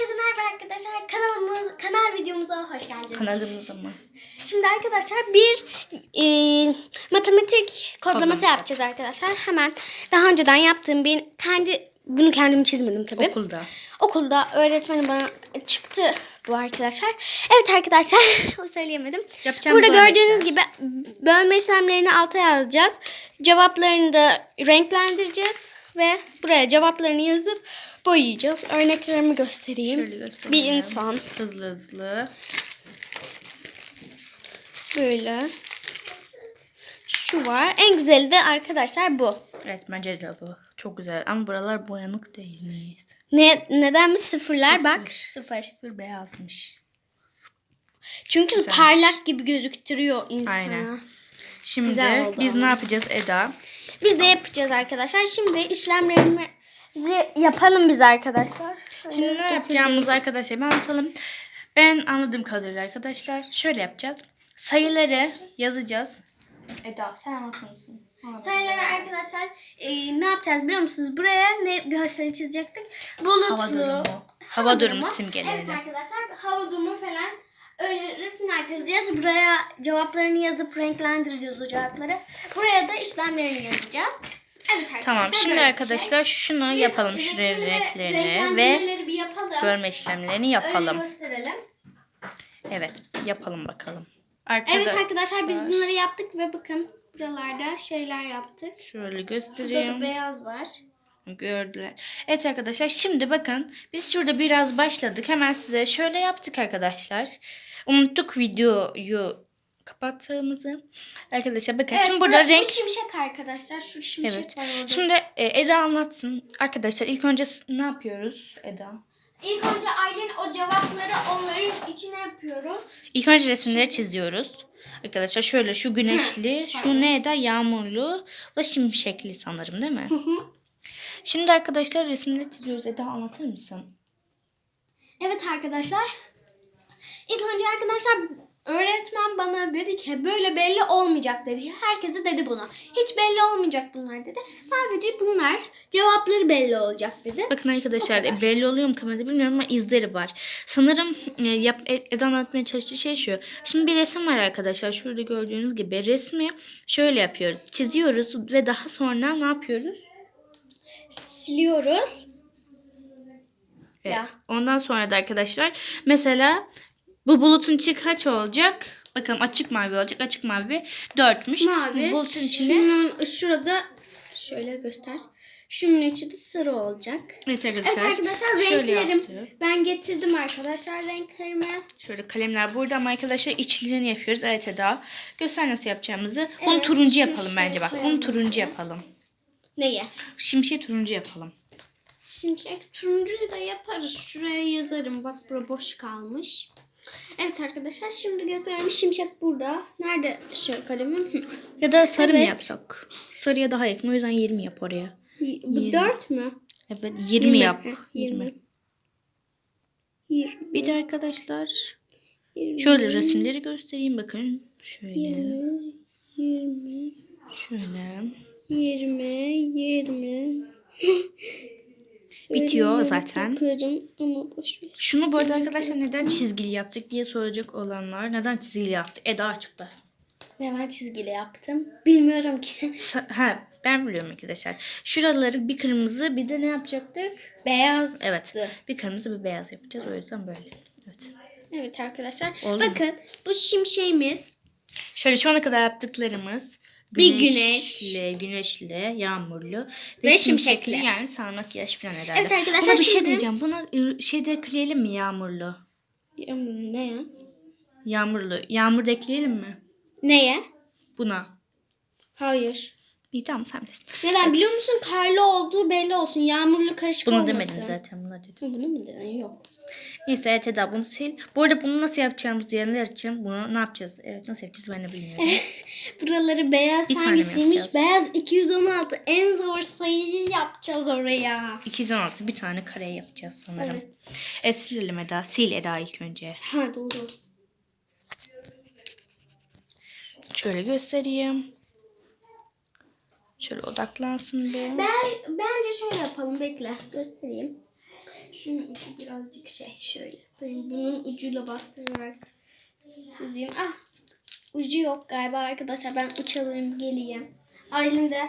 Herkese merhaba arkadaşlar. Kanalımız, kanal videomuza hoş geldiniz. Kanalımıza mı? Şimdi arkadaşlar bir e, matematik kodlaması Kodlaması yapacağız arkadaşlar. Hemen daha önceden yaptığım bir kendi bunu kendim çizmedim tabii. Okulda. Okulda öğretmenim bana çıktı bu arkadaşlar. Evet arkadaşlar o söyleyemedim. Yapacağımız Burada gördüğünüz gibi bölme işlemlerini alta yazacağız. Cevaplarını da renklendireceğiz. Ve buraya cevaplarını yazıp boyayacağız. Örneklerimi göstereyim. Bir insan Hızlı hızlı. böyle. Şu var. En güzeli de arkadaşlar bu. Evet bence de bu. Çok güzel ama buralar boyanık değil. Neyse. Ne, neden mi sıfırlar? Sıfır. Bak sıfır. Sıfır beyazmış. Çünkü Güzelmiş. parlak gibi gözüktürüyor insana. Aynen. Şimdi biz ne yapacağız Eda? Biz de yapacağız arkadaşlar. Şimdi işlemlerimizi yapalım biz arkadaşlar. Şöyle Şimdi ne dökülelim. yapacağımızı arkadaşlar bir anlatalım. Ben anladığım kadarıyla arkadaşlar şöyle yapacağız. Sayıları yazacağız. Eda sen anlatır mısın? Sayıları arkadaşlar e, ne yapacağız biliyor musunuz? Buraya ne görseli çizecektik? Bulutlu. Hava durumu. Hava durumu simgeleri. Evet arkadaşlar hava durumu falan öyle resimler çizeceğiz. Buraya cevaplarını yazıp renklendireceğiz o cevapları. Buraya da işlemlerini yazacağız. Evet arkadaşlar. Tamam şimdi bir arkadaşlar şunu şey. Biz yapalım şu resimleri, renklerini ve yapalım. bölme işlemlerini Öyle yapalım. gösterelim. Evet yapalım bakalım. Evet Arkada arkadaşlar biz bunları yaptık ve bakın buralarda şeyler yaptık. şöyle Burada da göstereyim. beyaz var. Gördüler. Evet arkadaşlar şimdi bakın biz şurada biraz başladık. Hemen size şöyle yaptık arkadaşlar. Unuttuk videoyu kapattığımızı. Arkadaşlar bakın Evet, şimdi burada bu- renk Bu şimşek arkadaşlar. Şu şimşek Evet. var orada. Şimdi e, Eda anlatsın. Arkadaşlar ilk önce ne yapıyoruz Eda? İlk önce Aylin o cevapları onların içine yapıyoruz. İlk önce resimleri çiziyoruz. Arkadaşlar şöyle şu güneşli, şu ne Eda? Yağmurlu, bu da şimşekli sanırım değil mi? Şimdi arkadaşlar resimleri çiziyoruz. Eda anlatır mısın? Evet arkadaşlar. İlk önce arkadaşlar öğretmen bana dedi ki böyle belli olmayacak dedi. Herkese dedi bunu. Hiç belli olmayacak bunlar dedi. Sadece bunlar cevapları belli olacak dedi. Bakın arkadaşlar e, belli oluyor mu kamerada bilmiyorum ama izleri var. Sanırım e, yap, e, Eda anlatmaya çalıştığı şey şu. Şimdi bir resim var arkadaşlar. Şurada gördüğünüz gibi resmi şöyle yapıyoruz. Çiziyoruz ve daha sonra ne yapıyoruz? Siliyoruz. Evet. Ya. Ondan sonra da arkadaşlar mesela bu bulutun içi kaç olacak? Bakalım açık mavi olacak. Açık mavi 4'müş. Mavi. Bulutun içine Şunun, şurada şöyle göster. Şunun içi de sarı olacak. Evet Evet arkadaşlar. arkadaşlar şöyle renklerim. Ben getirdim arkadaşlar renklerimi. Şöyle kalemler burada ama arkadaşlar içlerini yapıyoruz. Evet Eda. Göster nasıl yapacağımızı. Evet, turuncu şu yapalım bence bak. Bunu turuncu yapalım. Neye? Şimşeği turuncu yapalım. Şimşek turuncuyu da yaparız. Şuraya yazarım. Bak bura boş kalmış. Evet arkadaşlar şimdi göstereyim. Şimşek burada. Nerede şey kalemim? Ya da sarı mı Evet. yapsak? Sarıya daha yakın. O yüzden 20 yap oraya. Bu Yirmi. dört mü? Evet 20, yap. Heh, 20. 20. 20. Bir de arkadaşlar 20. şöyle resimleri göstereyim bakın. Şöyle. 20. 20. Şöyle. 20. 20. Bitiyor zaten. Yaparım ama boş ver. Şunu bu arada arkadaşlar neden çizgili yaptık diye soracak olanlar. Neden çizgili yaptık? Eda açıklasın. Ve ben çizgili yaptım. Bilmiyorum ki. Sa- Ha ben biliyorum arkadaşlar. Şuraları bir kırmızı bir de ne yapacaktık? Beyaz. Evet. Bir kırmızı bir beyaz yapacağız. O yüzden böyle. Evet. Evet arkadaşlar. Oldu mu? Bakın bu şimşeğimiz. Şöyle şu ana kadar yaptıklarımız Bir güneşli, güneşli, yağmurlu ve, Ve şimşekli. şimşekli. yani sağanak yağış falan herhalde. Evet arkadaşlar, Buna bir şey şimdi- diyeceğim. Buna ı, şey de ekleyelim mi yağmurlu? Ne ya? Yağmurlu. Yağmur da ekleyelim mi? Neye? Buna. Hayır. İyi tamam sen bilirsin. Neden biliyor musun? Karlı olduğu belli olsun. Yağmurlu karışık Bunu olmasın. demedim zaten. Bunu dedim. Ha, Bunu mu dedin? Yok. Neyse evet Eda bunu sil. Bu arada bunu nasıl yapacağımız diyenler için bunu ne yapacağız? Evet nasıl yapacağız ben de bilmiyorum. Buraları beyaz Bir tane yapacağız? Beyaz 216. En zor sayıyı yapacağız oraya. 216 bir tane kare yapacağız sanırım. Evet. Evet. silelim Eda. Sil Eda ilk önce. Ha doğru. Şöyle göstereyim. Şöyle odaklansın bir. Ben, bence şöyle yapalım. Bekle. Göstereyim. Şunun ucu birazcık şey şöyle. Ben bunun ucuyla bastırarak çizeyim. Ah ucu yok galiba arkadaşlar. Ben uç alayım geleyim. Aylin de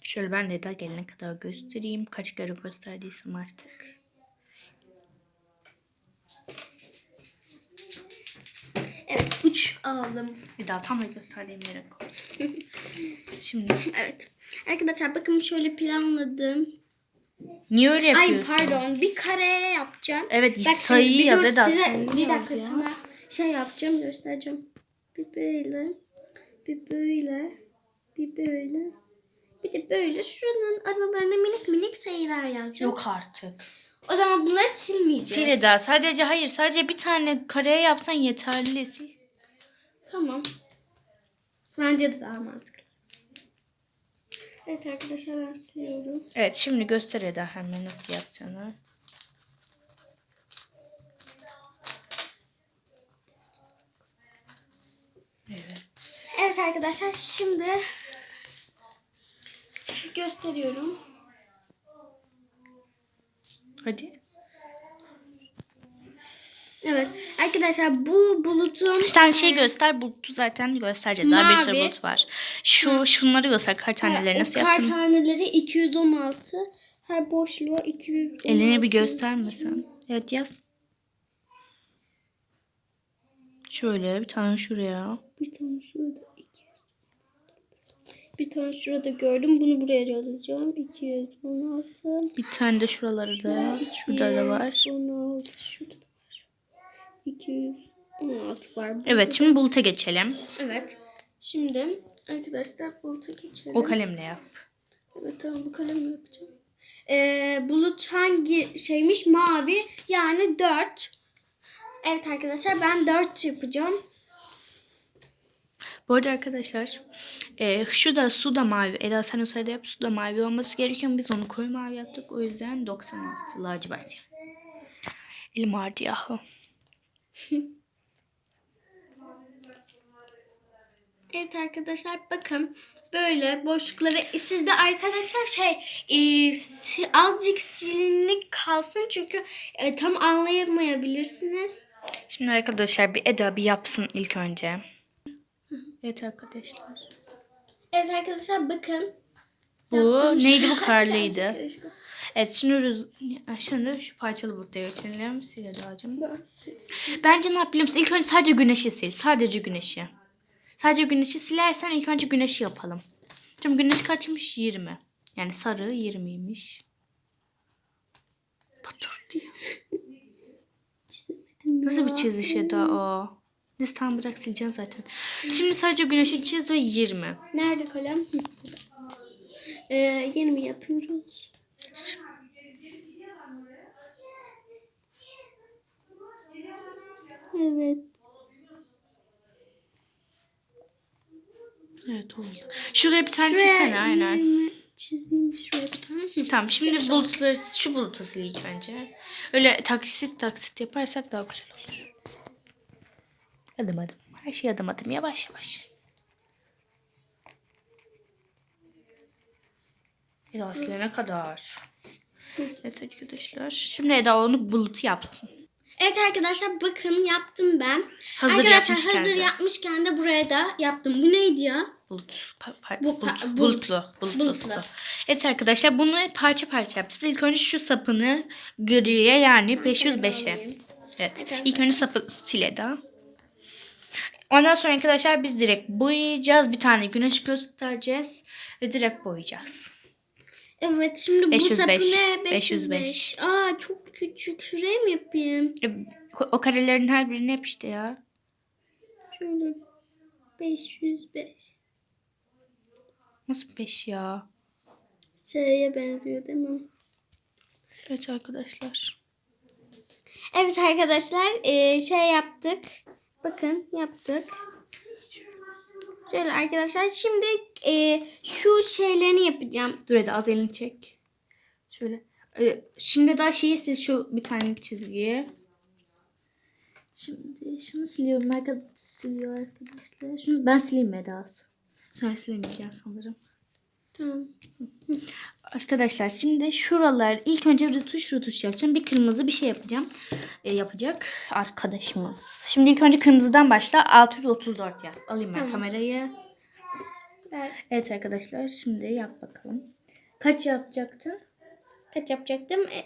Şöyle ben de Eda gelene kadar göstereyim. Kaç kere gösterdiysem artık. evet uç aldım. Eda tam da gösterdiğim yere koy. Şimdi Evet. Arkadaşlar bakın şöyle planladım. niye öyle Ay yapıyorsun? pardon bir kareye yapacağım. Evet Bak şimdi sayıyı bir yaz Eda. size bir dakika ya. sana şey yapacağım göstereceğim. Bir böyle. Bir böyle. Bir böyle. Bir de böyle şuranın aralarına minik minik sayılar yazacağım. Yok artık. O zaman bunları silmeyeceğiz. Sil Eda. Sadece hayır sadece bir tane kareye yapsan yeterli. Sil. Tamam. Bence de daha mantıklı. Evet arkadaşlar ben siliyorum. Evet şimdi göster Eda hemen nasıl yapacağını. Evet. Evet arkadaşlar şimdi gösteriyorum. Hadi. Evet arkadaşlar bu bulutun Sen şey göster bulutu zaten göstereceğiz. Daha bir sürü Mavi. bulut var. Şu şunları göster kar taneleri nasıl yaptın? taneleri 216. Her boşluğa 216. Eline bir göstermesen. Evet yaz. Şöyle bir tane şuraya. Bir tane şurada 200. Bir tane şurada gördüm. Bunu buraya yazacağım. 216. Bir tane de şuraları da. Şurada da var. 216. Şurada da var. 216 var. burada. Evet şimdi buluta geçelim. Evet. Şimdi arkadaşlar buluta geçelim. O kalemle yap. Evet tamam bu kalemle yapacağım. Ee, bulut hangi şeymiş? Mavi. Yani 4. Evet arkadaşlar ben 4 yapacağım. Bu arada arkadaşlar e, şu da su da mavi. Eda sen o sırada yap su da mavi olması gerekiyor. Biz onu koyu mavi yaptık. O yüzden 96 lacivert. Elim ağrıdı yahu. Evet arkadaşlar bakın böyle boşlukları siz de arkadaşlar şey e, azıcık silinlik kalsın çünkü e, tam anlayamayabilirsiniz. Şimdi arkadaşlar bir Eda bir yapsın ilk önce. Evet arkadaşlar. Evet arkadaşlar bakın. Bu Yaptığım neydi bu şey- karlıydı. Evet şimdi, rüz... şimdi şu parçalı bulutla geçelim. Sil Eda'cığım. Bence ne yap biliyor musun? İlk önce sadece güneşi sil. Sadece güneşi. Sadece güneşi silersen ilk önce güneşi yapalım. Şimdi güneş kaçmış? 20. Yani sarı 20'ymiş. Batırdı ya. Nasıl bir çiziş Eda o? Neyse tamam bırak sileceğim zaten. Şimdi sadece güneşi çiz ve 20. Nerede kalem? Ee, 20 yapıyoruz. Evet. Evet oldu. Şuraya bir tane Şuraya çizsene aynen. 20 çizeyim şuraya bir tane. Tamam şimdi bulutları şu bulutu sil ilk önce. Öyle taksit taksit yaparsak daha güzel olur. Adım adım. Her şey adım adım yavaş yavaş. Eda silene kadar. Evet arkadaşlar. Şimdi Eda onu bulut yapsın. Evet arkadaşlar bakın yaptım ben. Hazır arkadaşlar yapmışken hazır de. yapmışken de buraya da yaptım. Bu neydi ya? Bulut. Pa- pa- Bu pa- bulut. Bulutlu. Bulutlu. Bulutlu. Evet arkadaşlar bunu parça parça yapacağız. İlk önce şu sapını griye yani 505'e. alayım. Evet. İlk önce sapı sil Eda. Ondan sonra arkadaşlar biz direkt boyayacağız. Bir tane güneş göstereceğiz. Ve direkt boyayacağız. Evet şimdi bu 505, sapı ne? 505. Aa çok küçük. Şuraya mı yapayım? E, O karelerin her birini yap işte ya. Şöyle 505. Nasıl 5 ya? S'ye benziyor değil mi? Evet arkadaşlar. Evet arkadaşlar eee, şey yaptık. Bakın yaptık. Şöyle arkadaşlar şimdi eee, şu şeylerini yapacağım. Dur Eda az elini çek. Şöyle. E, Şimdi daha şeyi sil şu bir tane çizgiye. Şimdi şunu siliyorum. Arkadaşlar siliyor arkadaşlar. Şunu ben sileyim Eda. az. Sen silemeyeceksin sanırım. Tamam. Arkadaşlar şimdi şuralar ilk önce rötuş rötuş yapacağım. Bir kırmızı bir şey yapacağım. E, yapacak arkadaşımız. Şimdi ilk önce kırmızıdan başla. 634 yaz. Alayım ben Tamam. kamerayı. Ben Evet arkadaşlar şimdi yap bakalım. Kaç yapacaktın? Kaç yapacaktım? E,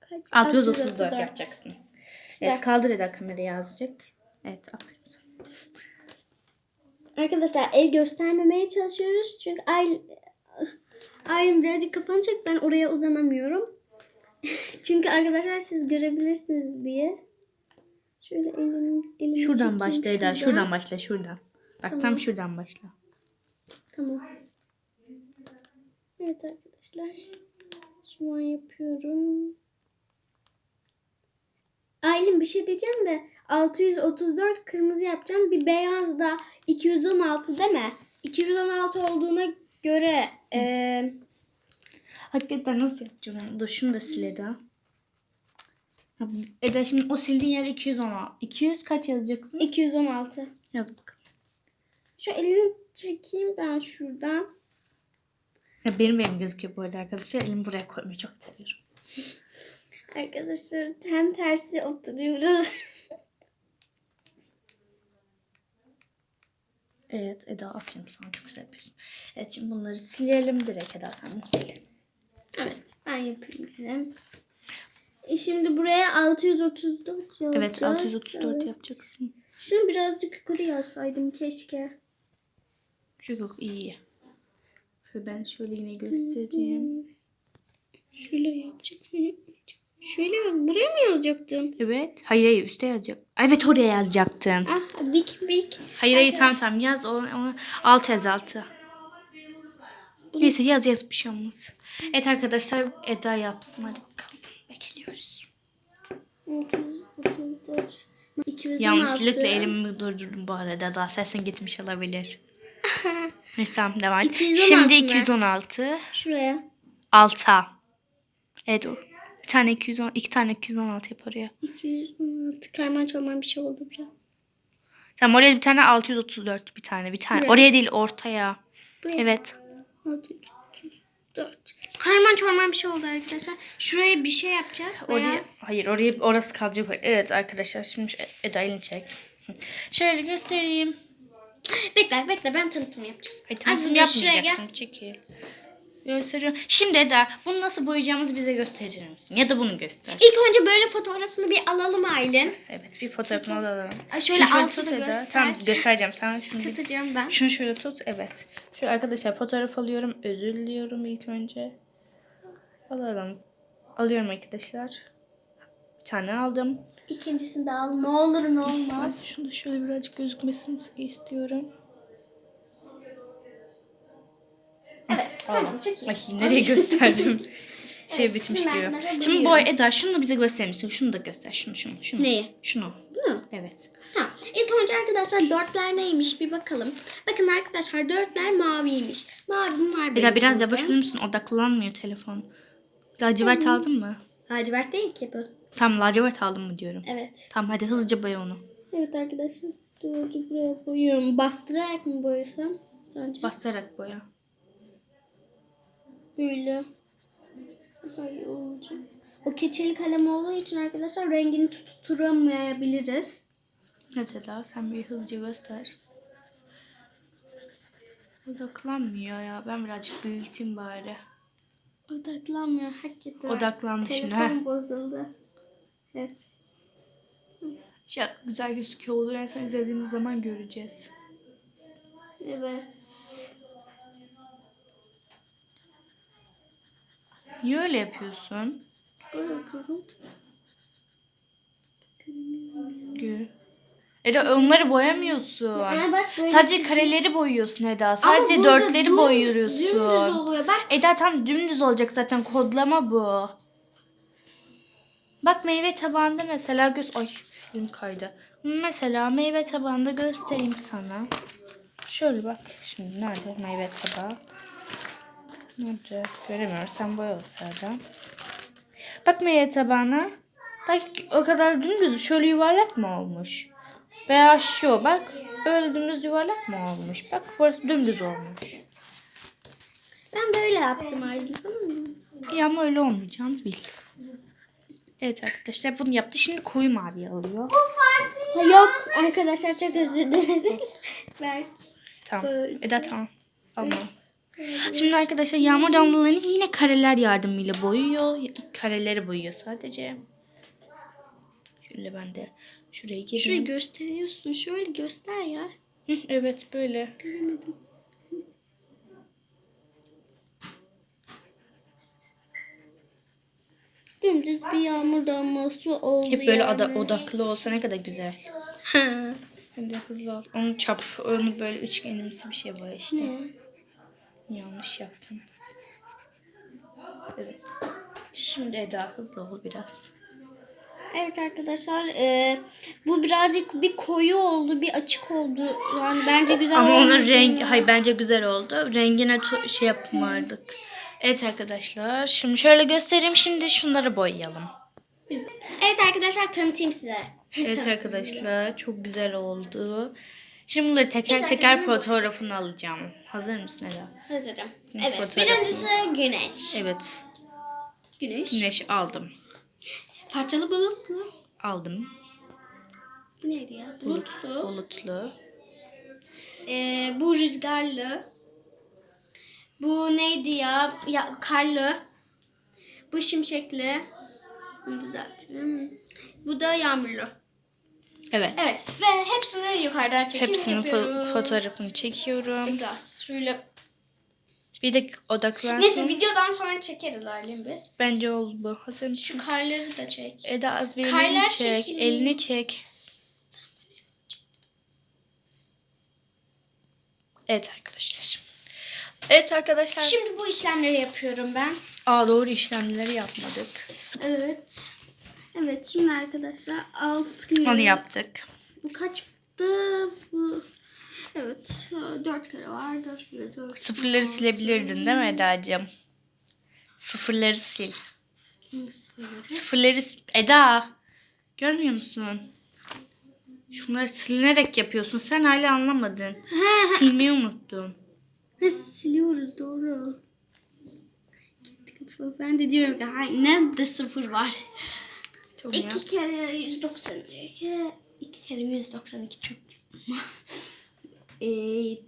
kaç? 634 yapacaksın. Evet kaldır Eda kamerayı azıcık. Evet aferin sana. Arkadaşlar el göstermemeye çalışıyoruz. Çünkü ay Aylin birazcık kafanı çek ben oraya uzanamıyorum. Çünkü arkadaşlar siz görebilirsiniz diye. Şöyle elim, elimi Şuradan başla Eda. şuradan. Şuradan başla şuradan. Bak Tamam. tam şuradan başla. Tamam. Evet arkadaşlar. Şu an yapıyorum. Aylin bir şey diyeceğim de 634 kırmızı yapacağım. Bir beyaz da 216 değil mi? 216 olduğuna göre eee Hakikaten nasıl yapacağım onu? Dur şunu da sil Eda. Ha, Eda şimdi o sildiğin yer 216. 200 kaç yazacaksın? 216. Yaz bakalım. Şu elini çekeyim ben şuradan. Ya benim benim gözüküyor bu arada arkadaşlar. Elimi buraya koymayı çok seviyorum. Arkadaşlar hem tersi oturuyoruz. Evet Eda aferin sana çok güzel yapıyorsun. Evet şimdi bunları silelim direkt Eda sen bunu sil. evet ben yapayım dedim. E şimdi buraya 634 yazacağız. Evet 634 Evet. yapacaksın. Şunu birazcık yukarı yazsaydım keşke. Yok yok iyi. Şöyle ben şöyle yine göstereyim. Şöyle yapacak? Şöyle buraya mı yazacaktım? Evet. Hayır hayır üstte yazacak. Evet oraya yazacaktın. Ah, Vic Vic. Hayır hayır tamam tamam yaz o, o alt yaz altı. Neyse yaz yaz bir şey olmaz. Evet arkadaşlar Eda yapsın hadi bakalım. Bekliyoruz. 634. 216. Yanlışlıkla elimi durdurdum bu arada. Daha sesin gitmiş olabilir. Neyse tamam devam et. 216 Şimdi mı? 216. Şuraya. Alta. Evet o. Bir tane 210, iki tane 216 yap oraya. 216. Karman çorman bir şey oldu biraz. Tamam oraya bir tane 634 bir tane bir tane. Buraya. Oraya değil ortaya. Buraya. Evet. 634. Karman çorman bir şey oldu arkadaşlar. Şuraya bir şey yapacağız. Oraya, Beyaz. hayır oraya orası kalacak. Evet arkadaşlar şimdi Eda elini çek. Şöyle göstereyim. Bekle bekle ben tanıtım yapacağım. Az tanıtım yapmayacaksın. Çekil. Gösteriyorum. Şimdi Eda bunu nasıl boyayacağımızı bize gösterir misin? Ya da bunu göster. İlk önce böyle fotoğrafını bir alalım Aylin. Evet bir fotoğrafını alalım. Ay, şöyle tut Eda. göster. Tamam göstereceğim sana şunu. bir- Tutacağım ben. Şunu şöyle tut. Evet. Şu arkadaşlar fotoğraf alıyorum. Özür diliyorum ilk önce. Alalım. Alıyorum arkadaşlar. Tane aldım. İkincisini de al. Ne olur ne olmaz. Şunu da şöyle birazcık gözükmesini istiyorum. Evet tamam çok iyi. Ay nereye gösterdim? şey bitmiş şimdi gibi. arkadaşlar Şimdi boy. Eda şunu bize gösterir misin? Şunu da göster. Şunu şunu şunu. Neyi? Şunu. Bunu. Evet. Tamam. İlk önce arkadaşlar dörtler neymiş bir bakalım. Bakın arkadaşlar dörtler maviymiş. Mavim var benim Eda biraz yavaş olur musun? Odaklanmıyor telefon. Lacivert aldın mı? Lacivert değil ki bu. Tamam lacivert aldın mı diyorum. Evet. Tamam hadi hızlıca boya onu. Evet arkadaşlar. Dördü buraya boyuyorum. Bastırarak mı boyasam? Sence? Bastırarak boya. Böyle. Hayır olacak. O keçeli kalem olduğu için arkadaşlar rengini tutturamayabiliriz. Eda sen bir hızlıca göster. Odaklanmıyor ya. Ben birazcık büyüteyim bari. Odaklanmıyor hakikaten. Odaklandı şimdi. Telefon bozuldu. Evet. Şey, güzel gözüküyor olur. En son izlediğimiz zaman göreceğiz. Evet. Niye öyle yapıyorsun? Böyle yapıyorum. Gü. Eda onları boyamıyorsun. Ha, bak böyle Sadece çizgi- kareleri boyuyorsun Eda. Sadece burada dörtleri düm- boyuyorsun. Dümdüz oluyor. Bak Eda tam dümdüz olacak zaten kodlama bu. Bak meyve tabağında mesela göz... Ay elim kaydı. Mesela meyve tabağında göstereyim sana. Şöyle bak. Şimdi nerede meyve tabağı? Nerede? Göremiyorum. Sen boya olsaydı. Bak meyve tabağına. Bak o kadar dümdüz. Şöyle yuvarlak mı olmuş? Veya şu bak. Böyle dümdüz yuvarlak mı olmuş? Bak burası dümdüz olmuş. Ben böyle yaptım mı? İyi ama öyle olmayacağını bil. Evet arkadaşlar bunu yaptı. Şimdi koyu mavi alıyor. Ha, Yok arkadaşlar çok özür dilerim. Belki. Tamam. Böyle. Eda tamam. Alma. Şimdi arkadaşlar yağmur damlalarını yine kareler yardımıyla boyuyor. Kareleri boyuyor sadece. Şöyle ben de şuraya gireyim. Şurayı gösteriyorsun. Şöyle göster ya. Hı, evet böyle. Göremedim. Dümdüz bir yağmur damlası oldu Hep böyle yani. ada- odaklı olsa ne kadar güzel. Ha. Hadi hızlı ol. Onu çap, onu böyle üçgenimsi bir şey boya işte. Ne? Yanlış yaptım. Evet. Şimdi Eda hızlı ol biraz. Evet arkadaşlar e, bu birazcık bir koyu oldu bir açık oldu. Yani bence güzel Ama onun rengi, hayır bence güzel oldu. Rengine şey yapmadık. Evet arkadaşlar. Şimdi şöyle göstereyim. Şimdi şunları boyayalım. Evet arkadaşlar tanıtayım size. Evet arkadaşlar. Çok güzel oldu. Şimdi bunları teker teker fotoğrafını alacağım. Hazır mısın Eda? Hazırım. Evet birincisi güneş. Evet. Güneş. Güneş aldım. Parçalı bulutlu. Aldım. Bu neydi ya? Bulut, Bulutlu. bulutlu. Ee, bu rüzgarlı. Bu neydi ya? ya? Karlı. Bu şimşekli. Bunu düzeltelim. Bu da yağmurlu. Evet. Evet. Ve hepsini yukarıdan çekim Hepsinin fo- yapıyoruz. fotoğrafını çekiyorum. Biraz şöyle. Bir de odaklansın. Neyse videodan sonra çekeriz Aylin biz. Bence oldu. Mısın? Şu karları da çek. Eda az bir Karlar elini çek. çekilmiyor. Elini çek. Evet arkadaşlar. Evet arkadaşlar. Şimdi bu işlemleri yapıyorum ben. Aa doğru işlemleri yapmadık. Evet. Evet şimdi arkadaşlar alt gün. Onu yaptık. Bu kaçtı? Bu Evet. Dört kere var. Dört kere dört. Sıfırları silebilirdin değil mi Eda'cığım? Sıfırları sil. Sıfırları. Sıfırları Eda. Görmüyor musun? Şunları silinerek yapıyorsun. Sen hala anlamadın. Silmeyi unuttun. Ha, siliyoruz doğru. Ben de diyorum ki ha, nerede sıfır var? Çok ya. İki kere 192. iki kere 192 çok. ee,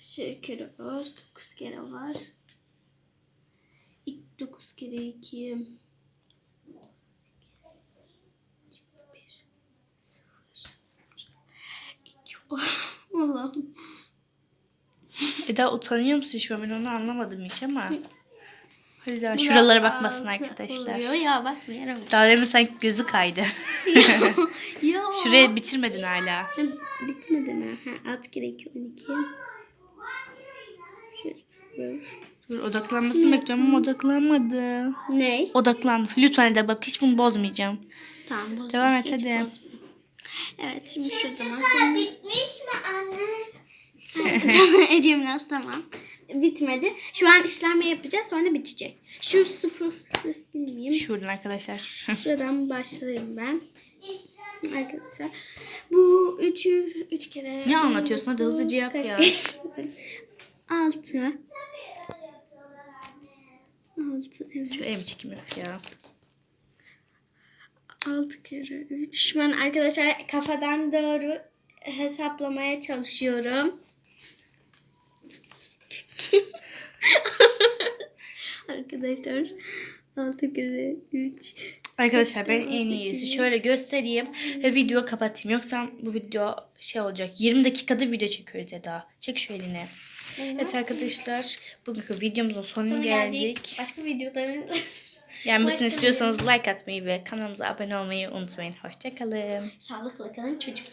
şey kere var. 9 kere var. 9 kere 2. Allah'ım. Eda utanıyor musun şu an? Ben onu anlamadım hiç ama. Hadi daha şuralara bakmasın Oluyor arkadaşlar. ya bakmıyorum. Daha demin sanki gözü kaydı. ya. Şuraya bitirmedin hala. Ha, Bitmedi mi? Ha, 6 kere 2 12. Şöyle sıfır. Dur odaklanmasını bekliyorum ama odaklanmadı. Ne? Odaklandı. Lütfen de bak hiç bunu bozmayacağım. Tamam bozma. Devam et, Hiç hadi. bozma. Evet şimdi şu zaman. Bitmiş mi anne? tamam Ecem Naz tamam. Bitmedi. Şu an işlem yapacağız sonra bitecek. Şu sıfır göstereyim. Şuradan arkadaşlar. Şuradan başlayayım ben. Arkadaşlar. Bu üçü üç kere. Ne anlatıyorsun? Hadi hızlıca yap ya. Altı. Altı evet. Şu ev çekimi ya. 6 kere 3. Şu an arkadaşlar kafadan doğru hesaplamaya çalışıyorum. arkadaşlar 6 kere 3. Arkadaşlar ben en iyisi şöyle göstereyim ve video kapatayım. Yoksa bu video şey olacak. 20 dakikada video çekiyoruz Eda. Çek şu elini. Evet arkadaşlar bugünkü videomuzun sonuna Sonra geldik. geldik. Başka videoların Gelmesini Başka istiyorsanız like atmayı ve kanalımıza abone olmayı unutmayın. Hoşçakalın. sağlıkla kalın çocuk.